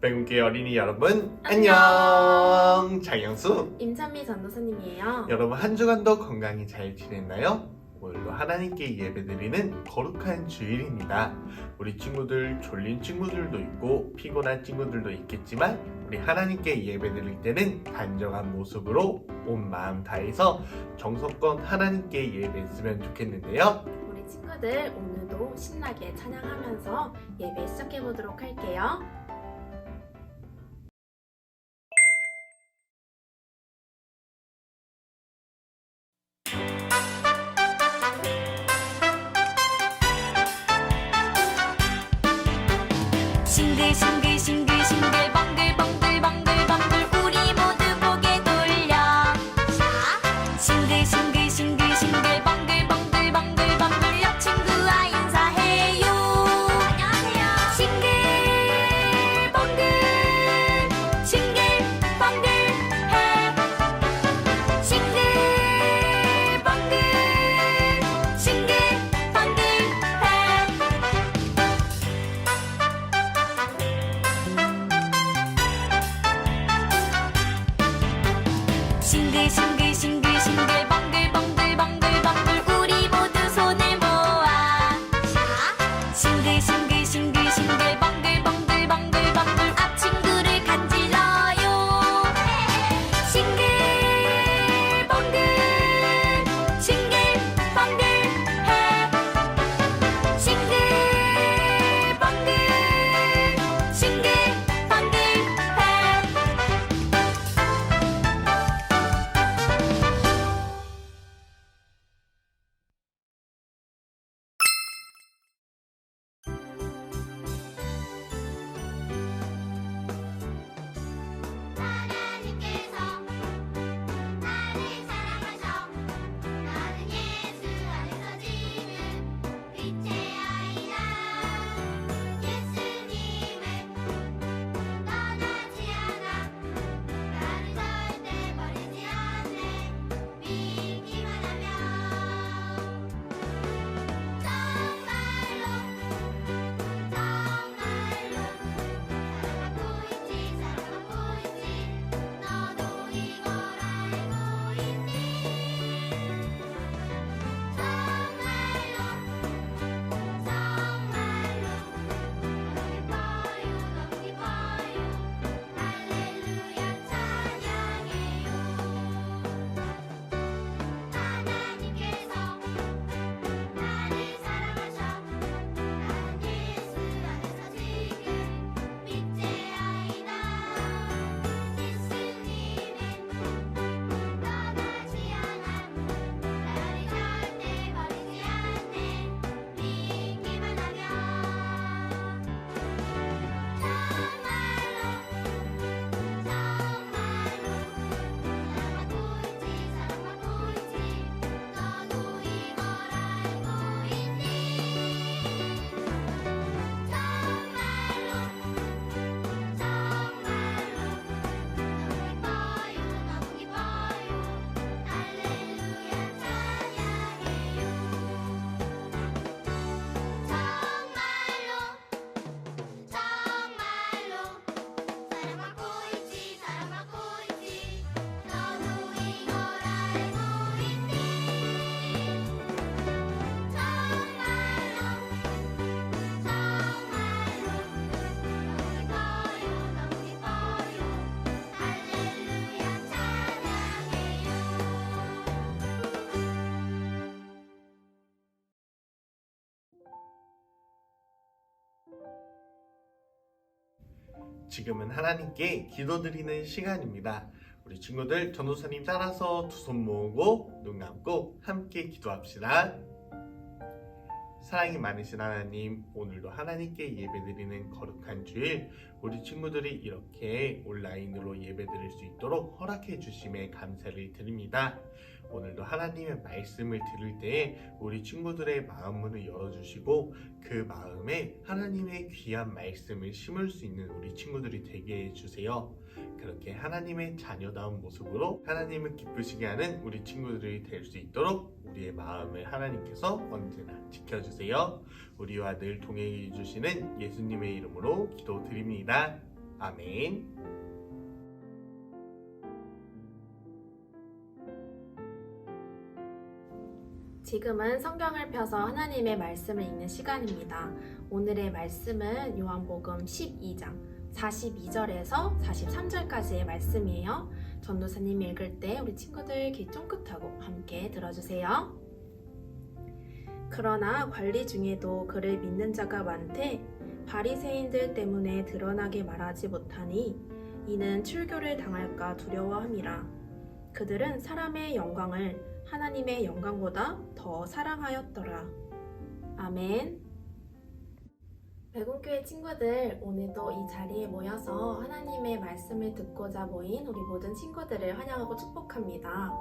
백운교회 어린이 여러분 안녕 장영수 임찬미 전도사님이에요. 여러분 한 주간도 건강히 잘 지냈나요? 오늘도 하나님께 예배드리는 거룩한 주일입니다. 우리 친구들 졸린 친구들도 있고 피곤한 친구들도 있겠지만 우리 하나님께 예배드릴 때는 단정한 모습으로 온 마음 다해서 정성껏 하나님께 예배했으면 좋겠는데요. 우리 친구들 오늘도 신나게 찬양하면서 예배 시작해 보도록 할게요. 지금은 하나님께 기도드리는 시간입니다. 우리 친구들 전도사님 따라서 두 손 모으고 눈 감고 함께 기도합시다. 사랑이 많으신 하나님, 오늘도 하나님께 예배드리는 거룩한 주일, 우리 친구들이 이렇게 온라인으로 예배드릴 수 있도록 허락해 주심에 감사를 드립니다. 오늘도 하나님의 말씀을 들을 때에 우리 친구들의 마음문을 열어주시고 그 마음에 하나님의 귀한 말씀을 심을 수 있는 우리 친구들이 되게 해주세요. 그렇게 하나님의 자녀다운 모습으로 하나님을 기쁘시게 하는 우리 친구들이 될 수 있도록 우리의 마음을 하나님께서 언제나 지켜주세요. 우리와 늘 동행해 주시는 예수님의 이름으로 기도드립니다. 아멘. 지금은 성경을 펴서 하나님의 말씀을 읽는 시간입니다. 오늘의 말씀은 요한복음 12장 42절에서 43절까지의 말씀이에요. 전도사님이 읽을 때 우리 친구들 귀 쫑긋하고 함께 들어주세요. 그러나 관리 중에도 그를 믿는 자가 많되 바리새인들 때문에 드러나게 말하지 못하니 이는 출교를 당할까 두려워함이라. 그들은 사람의 영광을 하나님의 영광보다 더 사랑하였더라. 아멘. 백운교회 친구들, 오늘도 이 자리에 모여서 하나님의 말씀을 듣고자 모인 우리 모든 친구들을 환영하고 축복합니다.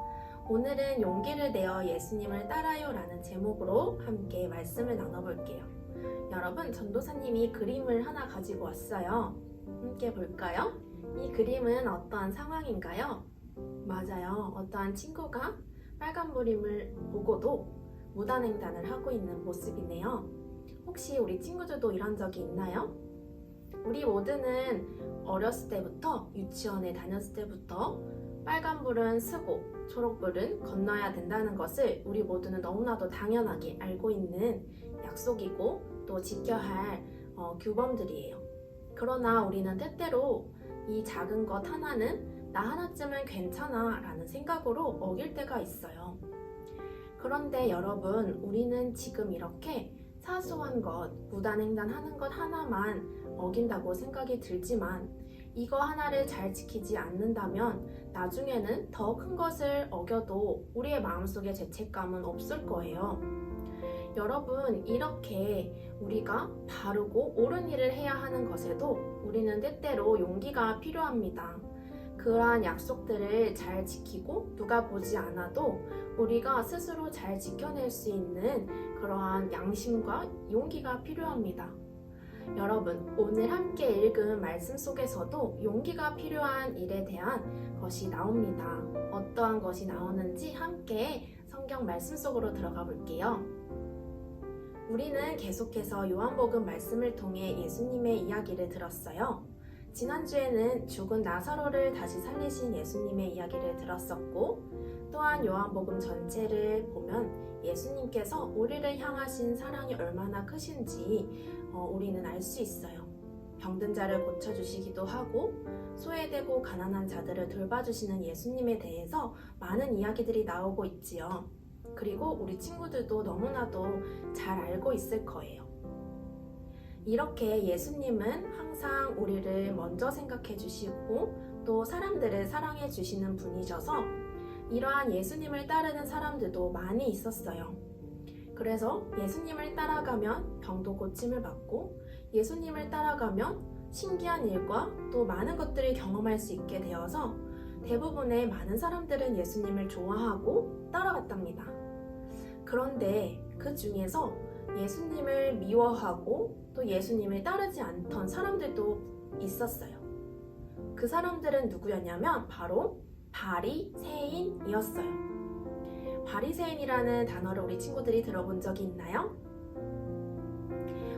오늘은 용기를 내어 예수님을 따라요 라는 제목으로 함께 말씀을 나눠볼게요. 여러분, 전도사님이 그림을 하나 가지고 왔어요. 함께 볼까요? 이 그림은 어떠한 상황인가요? 맞아요. 어떠한 친구가 빨간불임을 보고도 무단횡단을 하고 있는 모습이네요. 혹시 우리 친구들도 이런 적이 있나요? 우리 모두는 어렸을 때부터 유치원에 다녔을 때부터 빨간불은 쓰고 초록불은 건너야 된다는 것을 우리 모두는 너무나도 당연하게 알고 있는 약속이고 또 지켜야 할 어, 규범들이에요. 그러나 우리는 때때로 이 작은 것 하나는 나 하나쯤은 괜찮아 라는 생각으로 어길 때가 있어요. 그런데 여러분, 우리는 지금 이렇게 사소한 것, 무단횡단 하는 것 하나만 어긴다고 생각이 들지만 이거 하나를 잘 지키지 않는다면 나중에는 더 큰 것을 어겨도 우리의 마음속에 죄책감은 없을 거예요. 여러분, 이렇게 우리가 바르고 옳은 일을 해야 하는 것에도 우리는 때때로 용기가 필요합니다. 그러한 약속들을 잘 지키고 누가 보지 않아도 우리가 스스로 잘 지켜낼 수 있는 그러한 양심과 용기가 필요합니다. 여러분, 오늘 함께 읽은 말씀 속에서도 용기가 필요한 일에 대한 것이 나옵니다. 어떠한 것이 나오는지 함께 성경 말씀 속으로 들어가 볼게요. 우리는 계속해서 요한복음 말씀을 통해 예수님의 이야기를 들었어요. 지난주에는 죽은 나사로를 다시 살리신 예수님의 이야기를 들었었고, 또한 요한복음 전체를 보면 예수님께서 우리를 향하신 사랑이 얼마나 크신지 어, 우리는 알 수 있어요. 병든 자를 고쳐주시기도 하고, 소외되고 가난한 자들을 돌봐주시는 예수님에 대해서 많은 이야기들이 나오고 있지요. 그리고 우리 친구들도 너무나도 잘 알고 있을 거예요. 이렇게 예수님은 항상 우리를 먼저 생각해 주시고 또 사람들을 사랑해 주시는 분이셔서 이러한 예수님을 따르는 사람들도 많이 있었어요. 그래서 예수님을 따라가면 병도 고침을 받고 예수님을 따라가면 신기한 일과 또 많은 것들을 경험할 수 있게 되어서 대부분의 많은 사람들은 예수님을 좋아하고 따라갔답니다. 그런데 그 중에서 예수님을 미워하고 또 예수님을 따르지 않던 사람들도 있었어요. 그 사람들은 누구였냐면 바로 바리새인이었어요. 바리새인이라는 단어를 우리 친구들이 들어본 적이 있나요?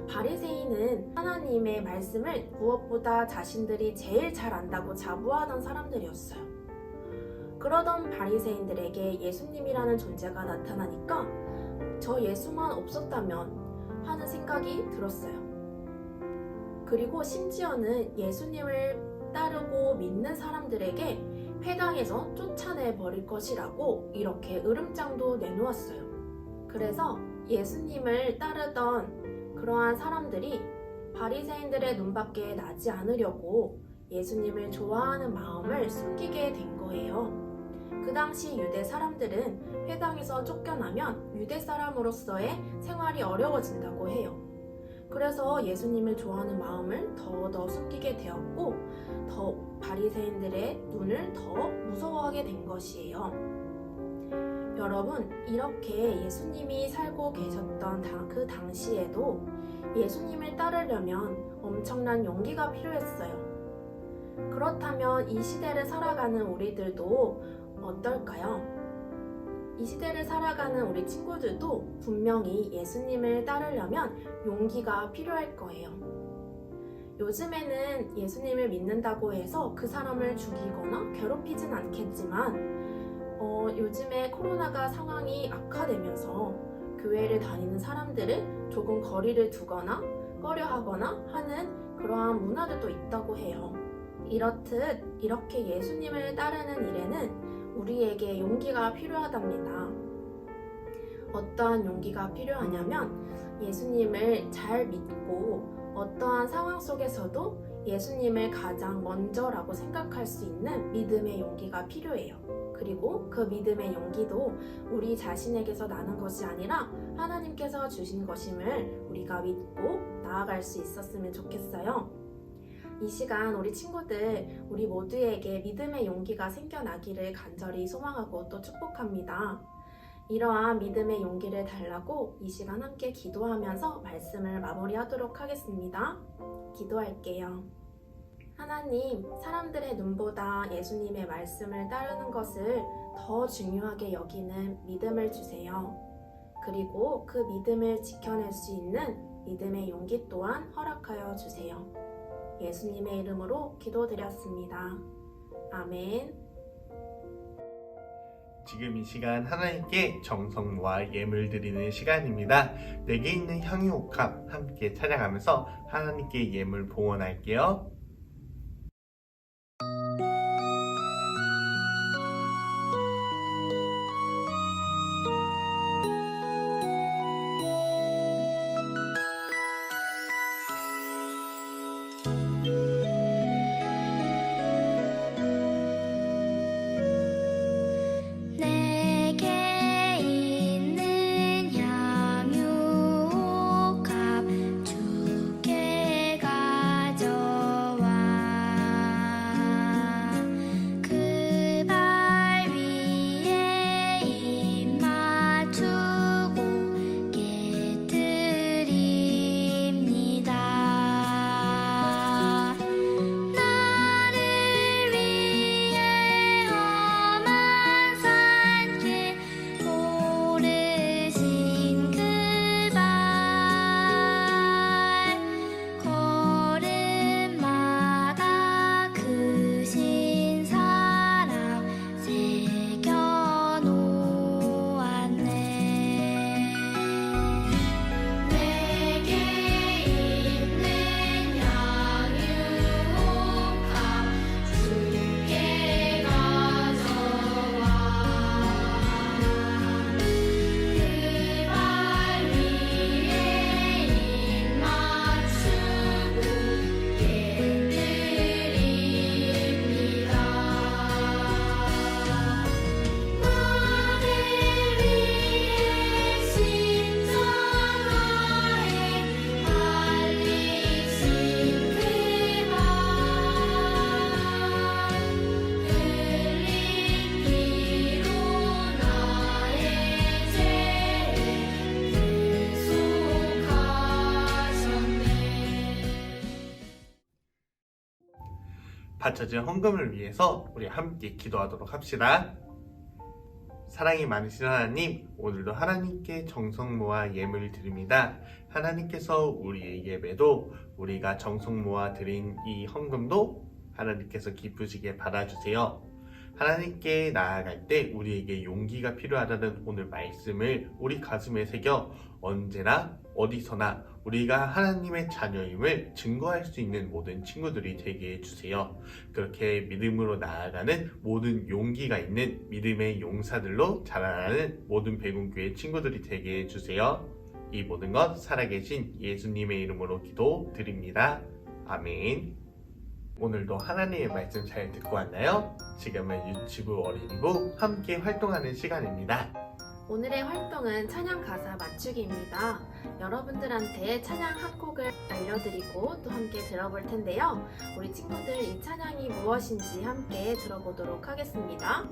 바리새인은 하나님의 말씀을 무엇보다 자신들이 제일 잘 안다고 자부하던 사람들이었어요. 그러던 바리새인들에게 예수님이라는 존재가 나타나니까 저 예수만 없었다면 하는 생각이 들었어요. 그리고 심지어는 예수님을 따르고 믿는 사람들에게 회당에서 쫓아내 버릴 것이라고 이렇게 으름장도 내놓았어요. 그래서 예수님을 따르던 그러한 사람들이 바리새인들의 눈밖에 나지 않으려고 예수님을 좋아하는 마음을 숨기게 된 거예요. 그 당시 유대 사람들은 회당에서 쫓겨나면 유대 사람으로서의 생활이 어려워진다고 해요. 그래서 예수님을 좋아하는 마음을 더더 숨기게 되었고 더 바리새인들의 눈을 더 무서워하게 된 것이에요. 여러분 이렇게 예수님이 살고 계셨던 다- 그 당시에도 예수님을 따르려면 엄청난 용기가 필요했어요. 그렇다면 이 시대를 살아가는 우리들도 어떨까요? 이 시대를 살아가는 우리 친구들도 분명히 예수님을 따르려면 용기가 필요할 거예요. 요즘에는 예수님을 믿는다고 해서 그 사람을 죽이거나 괴롭히진 않겠지만, 어, 요즘에 코로나가 상황이 악화되면서 교회를 다니는 사람들을 조금 거리를 두거나 꺼려 하거나 하는 그러한 문화들도 있다고 해요. 이렇듯 이렇게 예수님을 따르는 일에는 우리에게 용기가 필요하답니다. 어떠한 용기가 필요하냐면 예수님을 잘 믿고 어떠한 상황 속에서도 예수님을 가장 먼저라고 생각할 수 있는 믿음의 용기가 필요해요. 그리고 그 믿음의 용기도 우리 자신에게서 나는 것이 아니라 하나님께서 주신 것임을 우리가 믿고 나아갈 수 있었으면 좋겠어요. 이 시간 우리 친구들, 우리 모두에게 믿음의 용기가 생겨나기를 간절히 소망하고 또 축복합니다. 이러한 믿음의 용기를 달라고 이 시간 함께 기도하면서 말씀을 마무리하도록 하겠습니다. 기도할게요. 하나님, 사람들의 눈보다 예수님의 말씀을 따르는 것을 더 중요하게 여기는 믿음을 주세요. 그리고 그 믿음을 지켜낼 수 있는 믿음의 용기 또한 허락하여 주세요. 예수님의 이름으로 기도드렸습니다. 아멘. 지금 이 시간 하나님께 정성 모아 예물 드리는 시간입니다. 내게 있는 향유 옥합 함께 찬양하면서 하나님께 예물 봉헌할게요. 바쳐진 헌금을 위해서 우리 함께 기도하도록 합시다. 사랑이 많으신 하나님, 오늘도 하나님께 정성 모아 예물을 드립니다. 하나님께서 우리의 예배도 우리가 정성 모아 드린 이 헌금도 하나님께서 기쁘시게 받아주세요. 하나님께 나아갈 때 우리에게 용기가 필요하다는 오늘 말씀을 우리 가슴에 새겨 언제나 어디서나 우리가 하나님의 자녀임을 증거할 수 있는 모든 친구들이 되게 해주세요. 그렇게 믿음으로 나아가는 모든 용기가 있는 믿음의 용사들로 자라나는 모든 배군교회 친구들이 되게 해주세요. 이 모든 것 살아계신 예수님의 이름으로 기도드립니다. 아멘. 오늘도 하나님의 말씀 잘 듣고 왔나요? 지금은 유치부 어린이부 함께 활동하는 시간입니다. 오늘의 활동은 찬양 가사 맞추기입니다. 여러분들한테 찬양 한 곡을 알려드리고 또 함께 들어볼 텐데요. 우리 친구들 이 찬양이 무엇인지 함께 들어보도록 하겠습니다.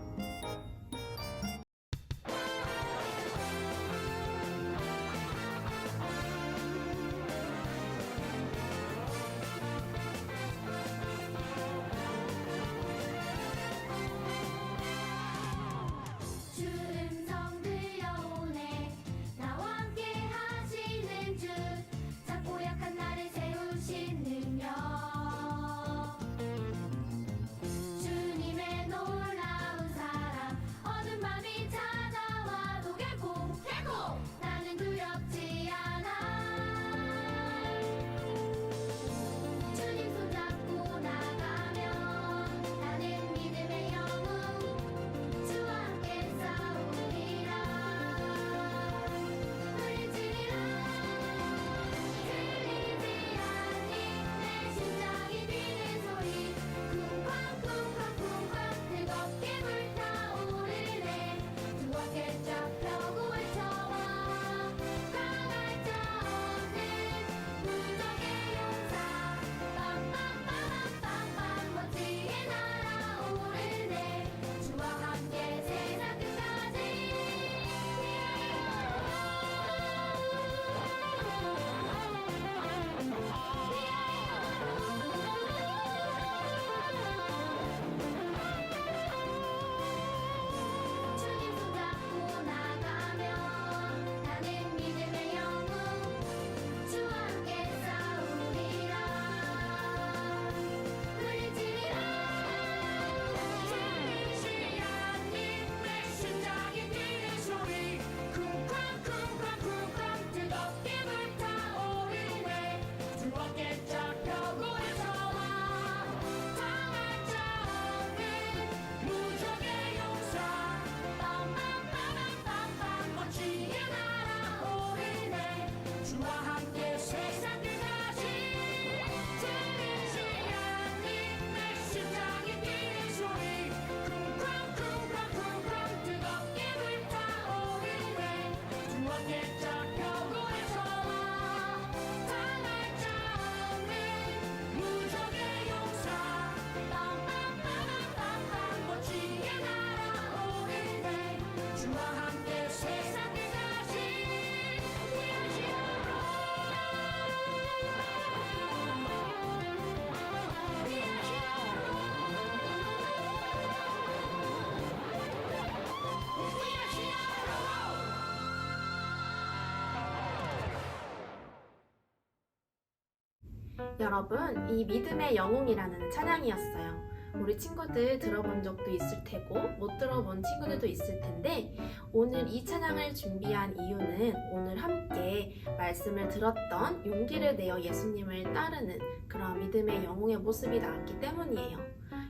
여러분, 이 믿음의 영웅이라는 찬양이었어요. 우리 친구들 들어본 적도 있을 테고 못 들어본 친구들도 있을 텐데 오늘 이 찬양을 준비한 이유는 오늘 함께 말씀을 들었던 용기를 내어 예수님을 따르는 그런 믿음의 영웅의 모습이 나왔기 때문이에요.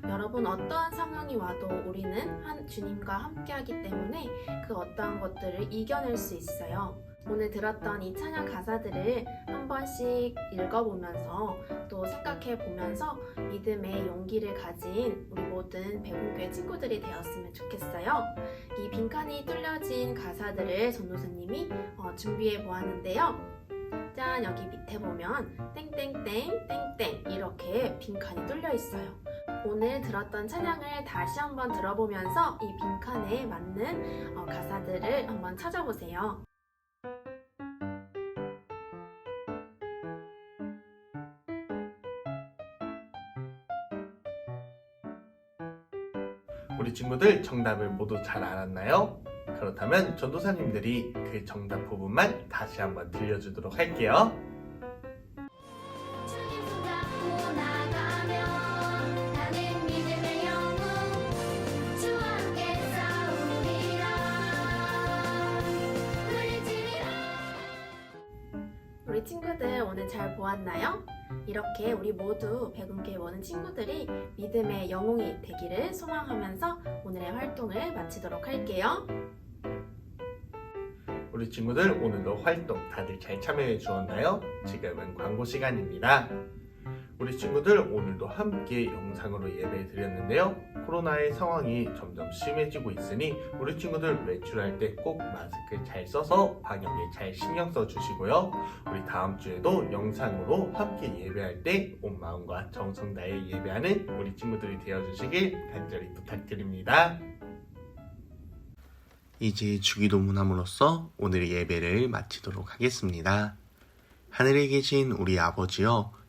여러분 어떠한 상황이 와도 우리는 한 주님과 함께하기 때문에 그 어떠한 것들을 이겨낼 수 있어요. 오늘 들었던 이 찬양 가사들을 한 번씩 읽어보면서 또 생각해 보면서 믿음의 용기를 가진 우리 모든 백운교회 친구들이 되었으면 좋겠어요. 이 빈칸이 뚫려진 가사들을 전도사님이 어, 준비해 보았는데요. 짠 여기 밑에 보면 땡땡땡 땡땡 이렇게 빈칸이 뚫려 있어요. 오늘 들었던 찬양을 다시 한번 들어보면서 이 빈칸에 맞는 어, 가사들을 한번 찾아보세요. 친구들 정답을 모두 잘 알았나요? 그렇다면 전도사님들이 그 정답 부분만 다시 한번 들려주도록 할게요. 이렇게 우리 모두 백운교회 오는 친구들이 믿음의 영웅이 되기를 소망하면서 오늘의 활동을 마치도록 할게요. 우리 친구들 오늘도 활동 다들 잘 참여해 주었나요? 지금은 광고 시간입니다. 우리 친구들 오늘도 함께 영상으로 예배 드렸는데요. 코로나의 상황이 점점 심해지고 있으니 우리 친구들 외출할 때 꼭 마스크 잘 써서 방역에 잘 신경 써 주시고요. 우리 다음 주에도 영상으로 함께 예배할 때 온 마음과 정성 다해 예배하는 우리 친구들이 되어 주시길 간절히 부탁드립니다. 이제 주기도문함으로써 오늘의 예배를 마치도록 하겠습니다. 하늘에 계신 우리 아버지여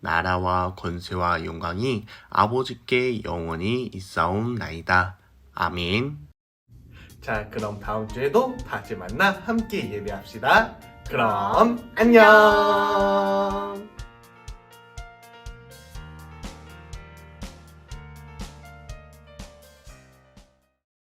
나라와 권세와 영광이 아버지께 영원히 있사옵나이다. 아멘. 자, 그럼 다음 주에도 다시 만나 함께 예배합시다. 그럼 안녕.